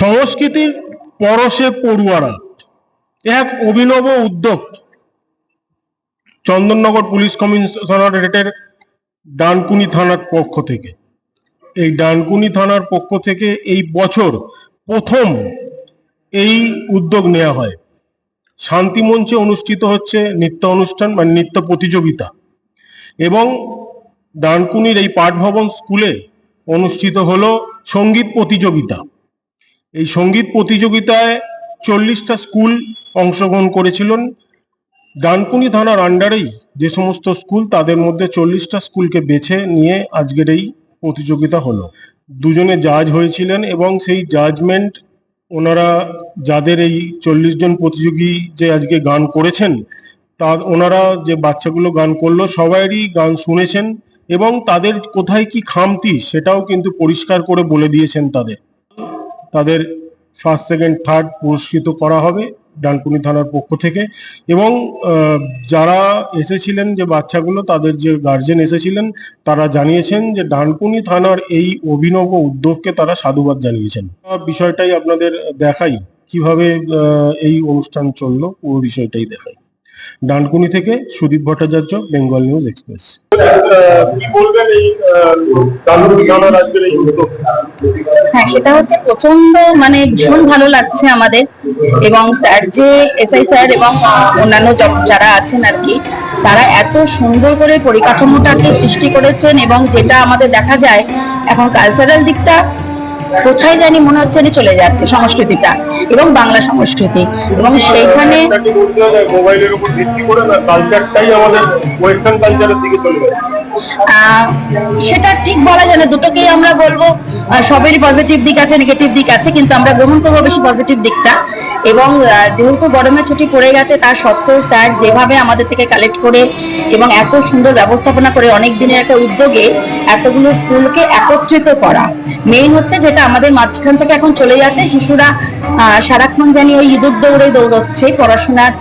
সংস্কৃতির পরশে পড়ুয়ারা। এক অভিনব উদ্যোগ। চন্দননগর পুলিশ কমিশনারেটের ডানকুনি থানার পক্ষ থেকে। এই ডানকুনি থানার পক্ষ থেকে এই বছর প্রথম এই উদ্যোগ নেওয়া হয়। শান্তি মঞ্চে অনুষ্ঠিত হচ্ছে নৃত্য অনুষ্ঠান মানে নৃত্য প্রতিযোগিতা এবং ডানকুনির এই পাঠভবন স্কুলে অনুষ্ঠিত হলো সংগীত প্রতিযোগিতা। এই সংগীত প্রতিযোগিতায় চল্লিশটা স্কুল অংশগ্রহণ করেছিলেন। ডানকুনি থানার আন্ডারেই যে সমস্ত স্কুল, তাদের মধ্যে চল্লিশটা স্কুলকে বেছে নিয়ে আজকের এই প্রতিযোগিতা হলো। দুজনে জাজ হয়েছিলেন এবং সেই জাজমেন্ট ওনারা যাদের এই চল্লিশ জন প্রতিযোগী যে আজকে গান করেছেন তা ওনারা যে বাচ্চাগুলো গান করল সবাইরই গান শুনেছেন এবং তাদের কোথায় কি খামতি সেটাও কিন্তু পরিষ্কার করে বলে দিয়েছেন তাদের। তাদের ফার্স্ট সেকেন্ড থার্ড পুরস্কৃত করা হবে ডানকুনি থানার পক্ষ থেকে এবং যারা এসেছিলেন যে বাচ্চাগুলো, তাদের যে গার্জেন এসেছিলেন, তারা জানিয়েছেন যে ডানকুনি থানার এই অভিনব উদ্যোগকে তারা সাধুবাদ জানিয়েছেন। বিষয়টাই আপনাদের দেখাই, কীভাবে এই অনুষ্ঠান চলল, পুরো বিষয়টাই দেখাই। ডানকুনি থেকে Sudip Bhattacharya Bengal news express. হ্যাঁ সেটা হচ্ছে প্রচণ্ড মানে ভীষণ ভালো লাগছে আমাদের এবং স্যার যে এসআই স্যার এবং অন্যান্য যারা আছেন আর কি তারা এত সুন্দর করে পরিকাঠামোটাকে সৃষ্টি করেছেন এবং যেটা আমাদের দেখা যায় এখন কালচারাল দিকটা কোথায় জানি মনে হচ্ছে যে চলে যাচ্ছে সংস্কৃতিটা এবং বাংলা সংস্কৃতি। এবং সেইখানে মোবাইলের উপর ভিত্তি করে কালচারটাই আমাদের ওয়েস্টার্ন কালচারের দিকে চলে যাচ্ছে সেটা ঠিক বলা যায় না। দুটোকেই আমরা বলব সবেরই পজিটিভ দিক আছে নেগেটিভ দিক আছে কিন্তু আমরা গ্রহণ করব বেশি পজিটিভ দিকটা এবং যেহেতু গরমের ছুটি পড়ে গেছে, তার সত্ত্বেও স্যার যেভাবে আমাদের থেকে কালেক্ট করে এবং এত সুন্দর ব্যবস্থাপনা করে অনেক দিনের একটা উদ্যোগে এতগুলো স্কুলকে একত্রিত করা। মেইন হচ্ছে যেটা আমাদের মাঝখান থেকে এখন চলে যাচ্ছে, শিশুরা সারাক্ষণ জানি ওই ইঁদুর দৌড়ে দৌড়চ্ছে, পড়াশোনার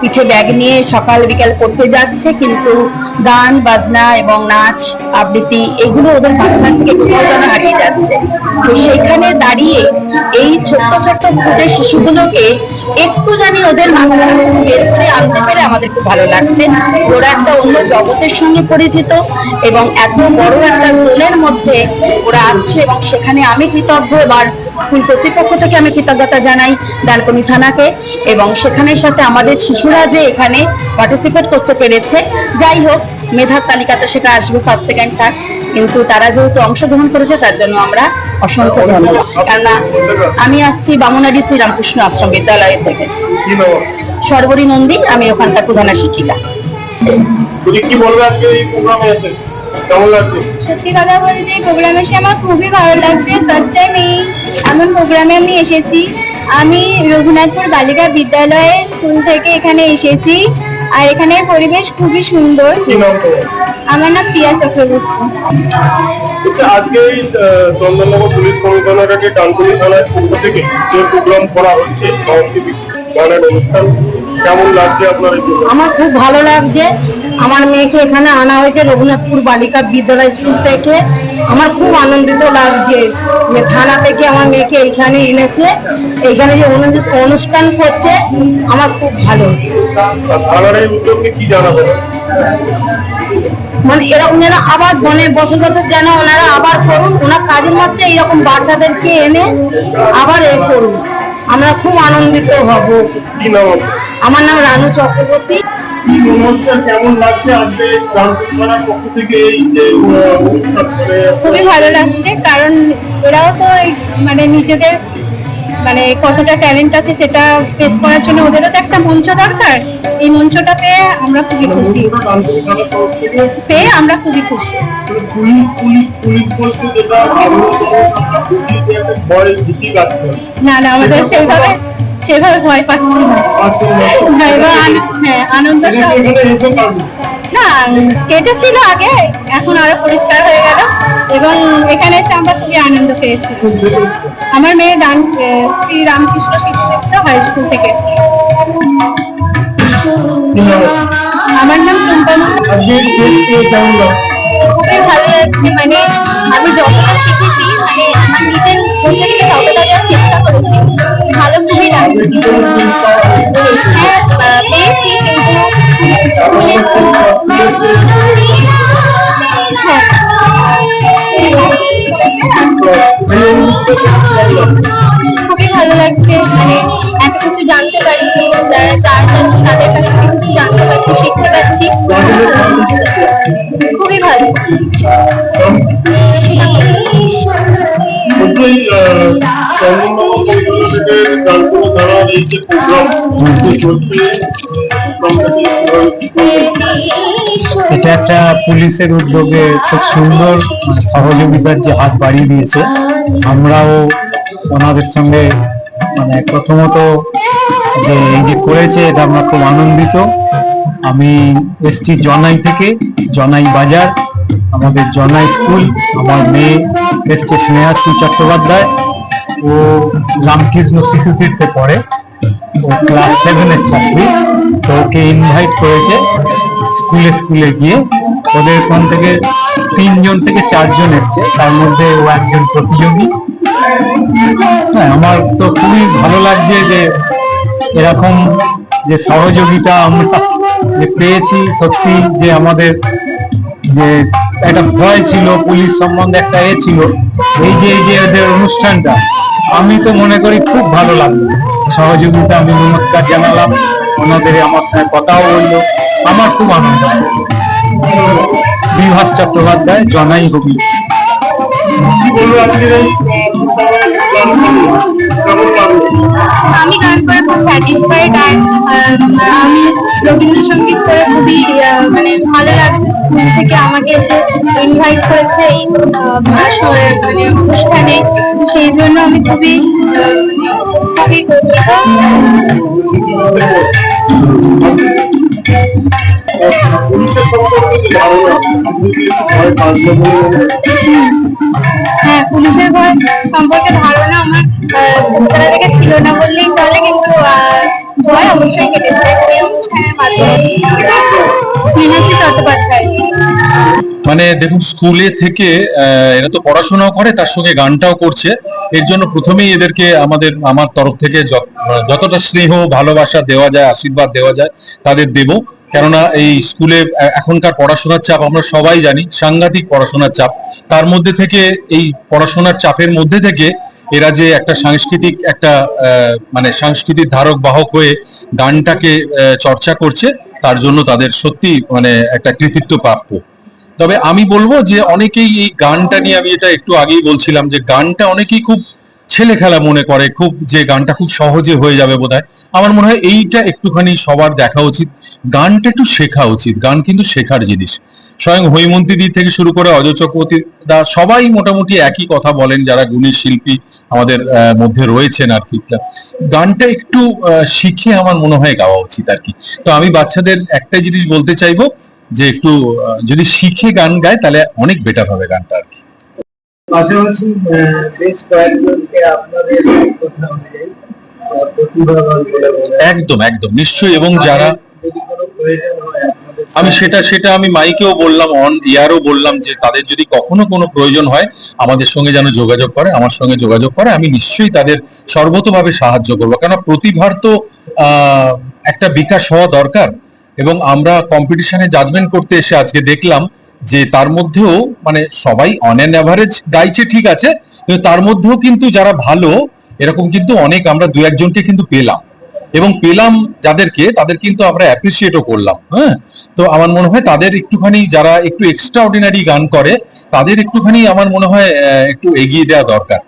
পিঠে ব্যাগ নিয়ে সকাল বিকাল করতে যাচ্ছে, কিন্তু গান, বাজনা এবং নাচ, আবৃত্তি এগুলো ওদের মাঝখান থেকে কোথাও যেন হারিয়ে যাচ্ছে। তো সেখানে দাঁড়িয়ে এই ছোট্ট ছোট্ট ক্ষুদে শিশুগুলোকে একটু জানি ওদের থেকে বের করে আনতে পেরে আমাদের খুব ভালো লাগছে। ওরা একটা অন্য জগতের সঙ্গে পরিচিত এবং এত বড় একটা রোলের মধ্যে ওরা আসছে এবং সেখানে আমি কৃতজ্ঞ। এবার স্কুল কর্তৃপক্ষ থেকে আমি কৃতজ্ঞতা জানাই ডানকুনি থানাকে এবং সেখানের সাথে আমাদের শিশুরা যে এখানে পার্টিসিপেট করতে পেরেছে। যাই হোক, মেধার তালিকাতে সেটা আসবে ফার্স্ট সেকেন্ড থার্ড কিন্তু তারা যেহেতু অংশগ্রহণ করেছে তার জন্য আমরা অসংখ্য ধন্যবাদ। কেননা আমি আসছি বামুনাডি শ্রীরামকৃষ্ণ আশ্রম বিদ্যালয় থেকে। সর্বরী নন্দী আমি ওখানকার প্রধান শিক্ষিকা। কি বলবে আজকে এই প্রোগ্রামে এসে? কেমন লাগছে? সত্যি কথা বলতে প্রোগ্রামে এসে আমার খুবই ভালো লাগছে। ফার্স্ট টাইম এই এমন প্রোগ্রামে আমি এসেছি। আমি রঘুনাথপুর বালিকা বিদ্যালয়ে স্কুল থেকে এখানে এসেছি। আর এখানের পরিবেশ খুবই সুন্দর। আমার নাম প্রিয়া চক্রবর্তী। আচ্ছা, আজকে এই চন্দননগর পুলিশ কমিশনারকে ডানকুনি থানার পক্ষ থেকে যে প্রোগ্রাম করা হচ্ছে সংস্কৃতি গানের অনুষ্ঠান কেমন লাগছে আপনার আমার খুব ভালো লাগছে। আমার মেয়েকে এখানে আনা হয়েছে রঘুনাথপুর বালিকা বিদ্যালয় স্কুল থেকে। আমার খুব আনন্দিত লাগছে যে থানা থেকে আমার মেয়েকে এখানে এনেছে। এইখানে যে অনু- অনুষ্ঠান করছে আমার খুব ভালো। মানে এরকম যেন আবার মানে বছর বছর যেন ওনারা আবার করুন ওনার কাজের মধ্যে এরকম বাচ্চাদেরকে এনে আবার এ করুন। আমরা খুব আনন্দিত হব? আমার নাম রানু চক্রবর্তী। কি মনে হচ্ছে কেমন লাগছে আজকে পক্ষ থেকে এই যে খুবই ভালো লাগছে কারণ এরাও তো মানে নিজেদের মানে কতটা ট্যালেন্ট আছে সেটা পেশ করার জন্য ওদেরও তো একটা মঞ্চ দরকার। এই মঞ্চটা পেয়ে আমরা খুবই খুশি। পেয়ে আমরা খুবই খুশি। না না আমাদের সেভাবে সেভাবে ভয় পাচ্ছি না। না, এবার আন- হ্যাঁ আনন্দ না কেটেছিল আগে এখন আরও পরিষ্কার হয়ে গেল। এবং এখানে এসে আমরা খুবই আনন্দ পেয়েছি। আমার মেয়ে ডান এ, শ্রী রামকৃষ্ণ শিক্ষিত হাই স্কুল থেকে। আমার নাম টুম্পানু লাগছে খুবই ভালো লাগছে মানে আমি যতটা শিখেছি মানে আমার নিজের মধ্যে থেকে ততটা দেওয়ার চেষ্টা হ্যাঁ আহ, পেয়েছি কিন্তু স্কুলে হ্যাঁ খুবই ভালো লাগছে মানে এত কিছু জানতে পারছি যারা চার্জ আছে তাদের কাছ কিছু জানতে পারছি শিখতে পারছি। এটা একটা পুলিশের উদ্যোগে খুব সুন্দর সহযোগিতার যে হাত বাড়িয়ে দিয়েছে। আমরাও ওনাদের সঙ্গে মানে প্রথমত যে এই যে করেছে, এটা আমরা খুব আনন্দিত। আমি এসছি জনাই থেকে, জনাই বাজার, আমাদের জনাই স্কুল, আমার মেয়ে এসছে স্নেহাশ্রী চট্টোপাধ্যায়। ও রামকৃষ্ণ শিশু তীর্থে পড়ে। ও ক্লাস সেভেনের ছাত্রী। তো ওকে ইনভাইট করেছে স্কুলে স্কুলে গিয়ে। ওদের ওখান থেকে তিনজন থেকে চারজন এসছে। তার মধ্যে ও একজন প্রতিযোগী। হ্যাঁ আমার তো খুবই ভালো লাগছে যে এরকম যে সহযোগিতা আমরা যে পেয়েছি সত্যি যে আমাদের যে একটা ভয় ছিল, পুলিশ সম্বন্ধে একটা এ ছিল। এই যে এই যে এদের অনুষ্ঠানটা আমি তো মনে করি খুব ভালো লাগল। সহযোগিতা, আমি নমস্কার জানালাম। ওনাদের আমার সঙ্গে কথাও বলল। আমার খুব আনন্দ বিভাস চট্টোপাধ্যায়, জনাই হবি আমি গান করে খুব স্যাটিসফাইড আর আমি রবীন্দ্রসঙ্গীত করে খুবই মানে ভালো লাগছে। স্কুল থেকে আমাকে এসে ইনভাইট করেছে এই মানে অনুষ্ঠানে। তো সেই জন্য আমি খুবই খুবই গর্বিত। হ্যাঁ পুলিশের ভয় সম্পর্কে ধারণা আমার ছোটবেলা থেকে ছিল না বললেই চলে, কিন্তু ভয় অবশ্যই কেটেছে। এই অনুষ্ঠানের মাধ্যমে। স্নেহাশ্রী চট্টোপাধ্যায়। মানে দেখুন, স্কুলে থেকে এরা তো পড়াশোনাও করে, তার সঙ্গে গানটাও করছে। এর জন্য প্রথমেই এদেরকে আমাদের, আমার তরফ থেকে যত- যতটা স্নেহ, ভালোবাসা দেওয়া যায়, আশীর্বাদ দেওয়া যায়, তাদের দেব। কেননা এই স্কুলে এখনকার পড়াশোনার চাপ আমরা সবাই জানি, সাংঘাতিক পড়াশোনার চাপ। তার মধ্যে থেকে এই পড়াশোনার চাপের মধ্যে থেকে এরা যে একটা সাংস্কৃতিক একটা মানে সাংস্কৃতিক ধারক বাহক হয়ে গানটাকে চর্চা করছে, তার জন্য তাদের সত্যি মানে একটা কৃতিত্ব প্রাপ্য। তবে আমি বলব যে অনেকেই এই গানটা নিয়ে আমি এটা একটু আগেই বলছিলাম যে গানটা অনেকেই খুব ছেলে খেলা মনে করে, খুব যে গানটা খুব সহজে হয়ে যাবে বোধহয়। আমার মনে হয় এইটা একটুখানি সবার দেখা উচিত। গানটা একটু শেখা উচিত গান কিন্তু শেখার জিনিস। স্বয়ং হৈমন্তী দি থেকে শুরু করে অজয় চক্রবর্তী দা সবাই মোটামুটি একই কথা বলেন যারা গুণী শিল্পী আমাদের মধ্যে রয়েছেন আর কি। গানটা একটু শিখে আমার মনে হয় গাওয়া উচিত আর কি। তো আমি বাচ্চাদের একটা জিনিস বলতে চাইব যে একটু যদি শিখে গান গায় তাহলে অনেক বেটার হবে গানটা আর কি। পাশাপাশি বেশ কয়েকজনকে আপনাদের মনে। একদম একদম নিশ্চয়ই। এবং যারা আমি সেটা সেটা আমি মাইকেও বললাম অন ইয়ারও বললাম যে তাদের যদি কখনো কোনো প্রয়োজন হয়, আমাদের সঙ্গে যেন যোগাযোগ করে, আমার সঙ্গে যোগাযোগ করে, আমি নিশ্চয়ই তাদের সর্বতভাবে সাহায্য করব। কেন প্রতিভার তো একটা বিকাশ হওয়া দরকার। এবং আমরা কম্পিটিশনে জাজমেন্ট করতে এসে আজকে দেখলাম যে তার মধ্যেও মানে সবাই অন অ্যান অ্যাভারেজ গাইছে, ঠিক আছে, কিন্তু তার মধ্যেও কিন্তু যারা ভালো, এরকম কিন্তু অনেক, আমরা দু একজনকে কিন্তু পেলাম। এবং পেলাম যাদেরকে তাদের কিন্তু আমরা অ্যাপ্রিসিয়েটও করলাম হ্যাঁ? তো আমার মনে হয় তাদের একটুখানি যারা একটু এক্সট্রা অর্ডিনারি গান করে তাদের একটুখানি আমার মনে হয় একটু এগিয়ে দেওয়া দরকার।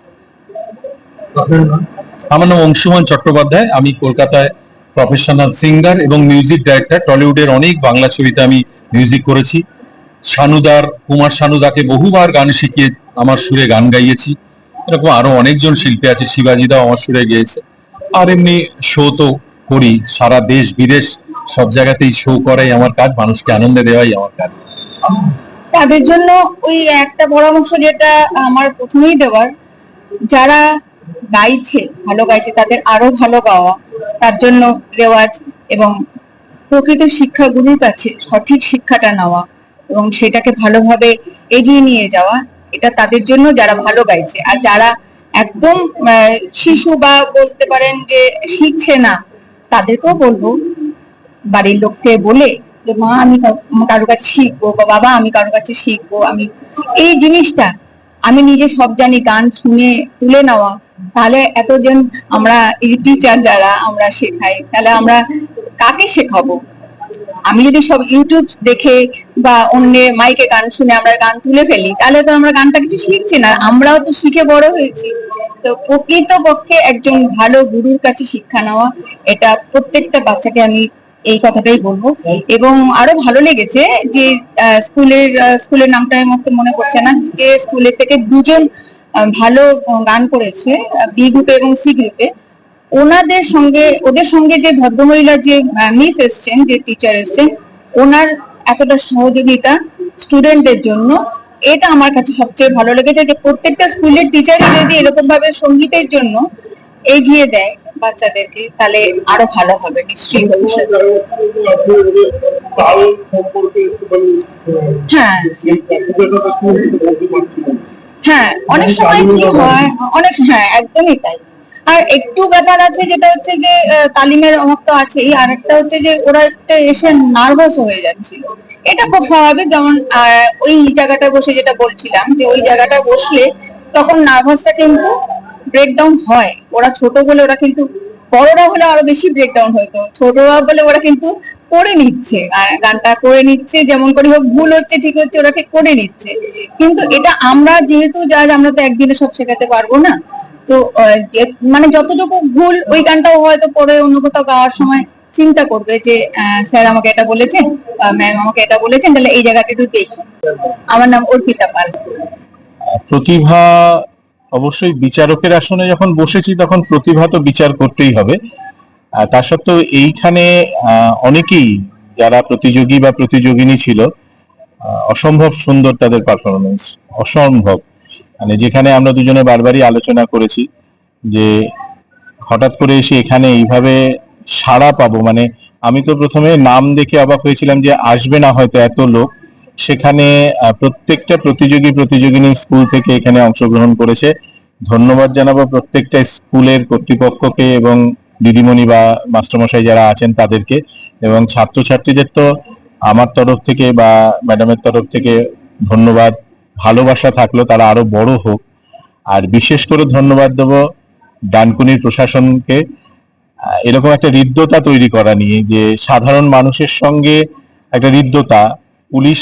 আমার নাম অংশুমান চট্টোপাধ্যায়। আমি কলকাতায় প্রফেশনাল সিঙ্গার এবং মিউজিক ডাইরেক্টর টলিউডের অনেক বাংলা ছবিতে আমি মিউজিক করেছি। শানুদার কুমার শানুদাকে বহুবার গান শিখিয়ে আমার সুরে গান গাইয়েছি। এরকম আরও অনেকজন শিল্পী আছে। শিবাজিদাও আমার সুরে গেয়েছে। আর এমনি শো তো করি, সারা দেশ, বিদেশ, সব জায়গাতেই শো করাই আমার কাজ, মানুষকে আনন্দ দেওয়াই আমার কাজ। তাদের জন্য ওই একটা পরামর্শ যেটা আমার প্রথমেই দেওয়ার, যারা গাইছে, ভালো গাইছে, তাদের আরও ভালো গাওয়া, তার জন্য রেওয়াজ এবং প্রকৃত শিক্ষাগুরুর কাছে সঠিক শিক্ষাটা নেওয়া এবং সেটাকে ভালোভাবে এগিয়ে নিয়ে যাওয়া, এটা তাদের জন্য যারা ভালো গাইছে। আর যারা একদম শিশু বা বলতে পারেন যে শিখছে না, তাদেরকেও বলব, বাড়ির লোককে বলে যে, মা, আমি কারও কাছে শিখব বা বাবা, আমি কারও কাছে শিখব, আমি এই জিনিসটা আমি নিজে সব জানি, গান শুনে তুলে নেওয়া। তাহলে এতজন আমরা এই টিচার যারা, আমরা শেখাই। তাহলে আমরা কাকে শেখাবো? আমি যদি সব ইউটিউব দেখে বা অন্য মাইকে গান শুনে আমরা গান তুলে ফেলি, তাহলে তো আমরা গানটা কিছু শিখছি না, আমরাও তো শিখে বড় হয়েছি। তো প্রকৃত পক্ষে একজন ভালো গুরুর কাছে শিক্ষা নেওয়া, এটা প্রত্যেকটা বাচ্চাকে আমি এই কথাটাই বলব। এবং আরও ভালো লেগেছে যে স্কুলের স্কুলের নামটা মুহূর্তে মনে পড়ছে না, যে স্কুলের থেকে দুজন ভালো গান করেছে বি গ্রুপে এবং সি গ্রুপে ওনাদের সঙ্গে, ওদের সঙ্গে যে ভদ্রমহিলা যে মিস এসছেন, যে টিচার এসছেন, ওনার এতটা সহযোগিতা স্টুডেন্টদের জন্য, এটা আমার কাছে সবচেয়ে ভালো লেগেছে যে প্রত্যেকটা স্কুলের টিচারই যদি এরকম ভাবে সঙ্গীতের জন্য এগিয়ে দেয় বাচ্চাদেরকে, তাহলে আরও ভালো হবে নিশ্চয়ই ভবিষ্যতে। হ্যাঁ। হ্যাঁ অনেক সময় কি হয়, অনেক হ্যাঁ একদমই তাই। আর একটু ব্যাপার আছে যেটা হচ্ছে যে তালিমের অভাব তো আছেই, আর একটা হচ্ছে যে ওরা একটা এসে নার্ভাস হয়ে যাচ্ছিল। এটা খুব স্বাভাবিক, যেমন ওই জায়গাটা বসে যেটা বলছিলাম যে, ওই জায়গাটা বসলে তখন নার্ভাসটা কিন্তু ব্রেকডাউন হয়। ওরা ছোট বলে ওরা কিন্তু, বড়রা হলে আরও বেশি ব্রেকডাউন হতো। ছোটরা বলে ওরা কিন্তু করে নিচ্ছে গানটা করে নিচ্ছে, যেমন করে হোক, ভুল হচ্ছে, ঠিক হচ্ছে, ওরা ঠিক করে নিচ্ছে। কিন্তু এটা আমরা যেহেতু যা আমরা তো একদিনে সব শেখাতে পারব না তো মানে যতটুকু ভুল ওই গানটাও হয়তো পরে অন্য কোথাও গাওয়ার সময় চিন্তা করবে যে স্যার আমাকে এটা বলেছেন ম্যাম আমাকে এটা বলেছেন, তাহলে এই জায়গাটা একটু দেখি। আমার নাম অর্পিতা পাল। প্রতিভা অবশ্যই বিচারকের আসনে যখন বসেছি, তখন প্রতিভা তো বিচার করতেই হবে। আর তা সত্ত্বেও এইখানে অনেকেই যারা প্রতিযোগী বা প্রতিযোগিনী ছিল অসম্ভব সুন্দর তাদের পারফরমেন্স অসম্ভব। মানে যেখানে আমরা দুজনে বারবারই আলোচনা করেছি যে হঠাৎ করে এসে এখানে এইভাবে সাড়া পাবো। মানে আমি তো প্রথমে নাম দেখে অবাক হয়েছিলাম যে আসবে না হয়তো এত লোক। সেখানে প্রত্যেকটা প্রতিযোগী প্রতিযোগিনী স্কুল থেকে এখানে অংশগ্রহণ করেছে। ধন্যবাদ জানাব প্রত্যেকটা স্কুলের কর্তৃপক্ষকে এবং দিদিমণি বা মাস্টারমশাই যারা আছেন তাদেরকে এবং ছাত্রছাত্রীদের তো আমার তরফ থেকে বা ম্যাডামের তরফ থেকে ধন্যবাদ। ভালোবাসা থাকল, তারা আরও বড় হোক। আর বিশেষ করে ধন্যবাদ দেবো ডানকুনির প্রশাসনকে। এরকম একটা হৃদ্যতা তৈরি করা নিয়ে যে সাধারণ মানুষের সঙ্গে একটা হৃদ্যতা, পুলিশ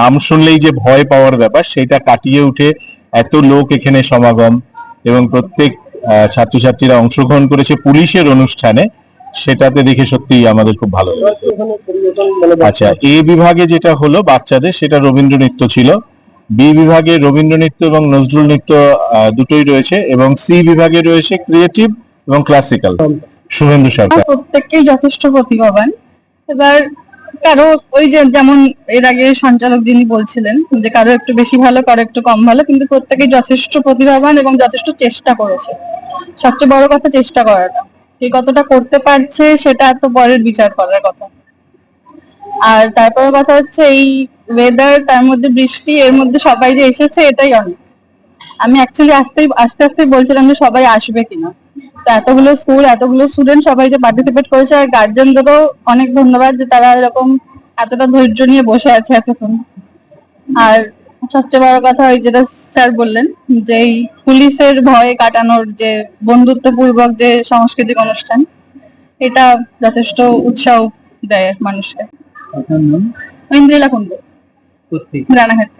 নাম শুনলেই যে ভয় পাওয়ার ব্যাপার, সেটা কাটিয়ে উঠে এত লোক এখানে সমাগম এবং প্রত্যেক ছাত্রছাত্রীরা অংশগ্রহণ করেছে পুলিশের অনুষ্ঠানে, সেটাতে দেখে সত্যি আমাদের খুব ভালো লেগেছে। আচ্ছা এ বিভাগে যেটা হলো বাচ্চাদের, সেটা রবীন্দ্র নৃত্য ছিল। বি বিভাগে রবীন্দ্র নৃত্য এবং নজরুল নৃত্য দুটোই রয়েছে এবং সি বিভাগে রয়েছে ক্রিয়েটিভ এবং ক্লাসিক্যাল। শুভেন্দু সরকার। প্রত্যেককেই যথেষ্ট প্রতিভাবান। এবার কারও ওই যে যেমন এর আগে সঞ্চালক যিনি বলছিলেন যে কারও একটু বেশি ভালো কারও একটু কম ভালো কিন্তু প্রত্যেকেই যথেষ্ট প্রতিভাবান এবং যথেষ্ট চেষ্টা করেছে। সবচেয়ে বড় কথা চেষ্টা করাটা। কে কতটা করতে পারছে সেটা তো পরের বিচার করার কথা। আর তারপরে কথা হচ্ছে এই ওয়েদার তার মধ্যে বৃষ্টি এর মধ্যে সবাই যে এসেছে এটাই অনেক। আমি অ্যাকচুয়ালি আসতেই আস্তে আস্তে বলছিলাম যে সবাই আসবে কিনা। তো এতগুলো স্কুল এতগুলো স্টুডেন্ট সবাই যে পার্টিসিপেট করেছে আর গার্জেনদেরও অনেক ধন্যবাদ যে তারা এরকম এতটা ধৈর্য নিয়ে বসে আছে এতক্ষণ। আর সবচেয়ে বড় কথা ওই যেটা স্যার বললেন যে এই পুলিশের ভয়ে কাটানোর যে বন্ধুত্বপূর্বক যে সাংস্কৃতিক অনুষ্ঠান এটা যথেষ্ট উৎসাহ দেয় মানুষকে। ইন্দ্রিলা কুন্ডু রানাঘাট।